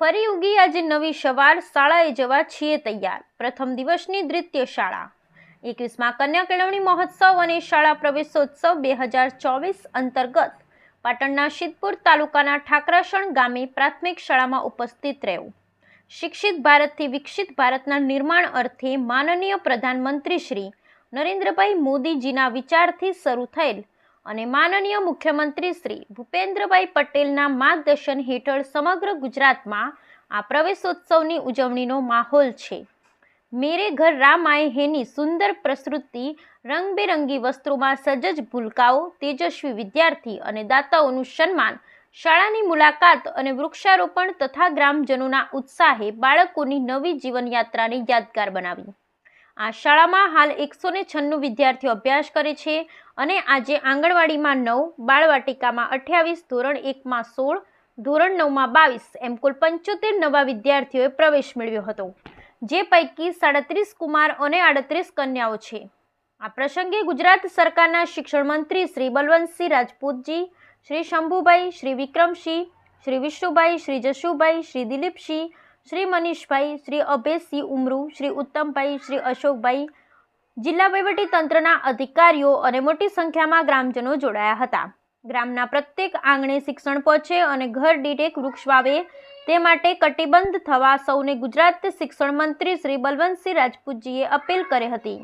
ફરી ઉગી આજે નવી સવાર, શાળાએ જવા છીએ તૈયાર. પ્રથમ દિવસની દ્વિતીય શાળા. એકવીસમાં કન્યા કેળવણી મહોત્સવ અને શાળા પ્રવેશોત્સવ બે હજાર ચોવીસ અંતર્ગત પાટણના સિદ્ધપુર તાલુકાના ઠાકરાસણ ગામે પ્રાથમિક શાળામાં ઉપસ્થિત રહેવું. શિક્ષિત ભારતથી વિકસિત ભારતના નિર્માણ અર્થે માનનીય પ્રધાનમંત્રી શ્રી નરેન્દ્રભાઈ મોદીજીના વિચારથી શરૂ થયેલ અને માનનીય મુખ્યમંત્રી શ્રી ભૂપેન્દ્રભાઈ પટેલના માર્ગદર્શન હેઠળ સમગ્ર ગુજરાતમાં આ પ્રવેશોત્સવની ઉજવણીનો માહોલ છે. મેરે ઘર રામાય હેની સુંદર પ્રસૃતિ, રંગબેરંગી વસ્ત્રોમાં સજજ ભૂલકાઓ, તેજસ્વી વિદ્યાર્થી અને દાતાઓનું સન્માન, શાળાની મુલાકાત અને વૃક્ષારોપણ તથા ગ્રામજનોના ઉત્સાહે બાળકોની નવી જીવનયાત્રાને યાદગાર બનાવી. આ શાળામાં હાલ એકસો ને છન્નું વિદ્યાર્થીઓ અભ્યાસ કરે છે અને આજે આંગણવાડીમાં નવ, બાળવાટિકામાં અઠ્યાવીસ, ધોરણ એકમાં સોળ, ધોરણ નવમાં બાવીસ એમ કુલ પંચોતેર નવા વિદ્યાર્થીઓએ પ્રવેશ મેળવ્યો હતો. જે પૈકી સાડત્રીસ કુમાર અને આડત્રીસ કન્યાઓ છે. આ પ્રસંગે ગુજરાત સરકારના શિક્ષણ મંત્રી શ્રી બલવંતસિંહ રાજપૂતજી, શ્રી શંભુભાઈ, શ્રી વિક્રમસિંહ, શ્રી વિષ્ણુભાઈ, શ્રી જશુભાઈ, શ્રી દિલીપસિંહ શ્રી મનીષભાઈ, શ્રી અભયસિંહ ઉમરુ, શ્રી ઉત્તમભાઈ, શ્રી અશોકભાઈ જિલ્લા તંત્રના અધિકારીઓ અને મોટી સંખ્યામાં ગ્રામજનો જોડાયા હતા. ગ્રામના પ્રત્યેક આંગણે શિક્ષણ પહોંચે અને ઘર દીઠ વૃક્ષ વાવે તે માટે કટિબદ્ધ થવા સૌને ગુજરાત શિક્ષણ મંત્રી શ્રી બલવંતસિંહ રાજપૂતજીએ અપીલ કરી હતી.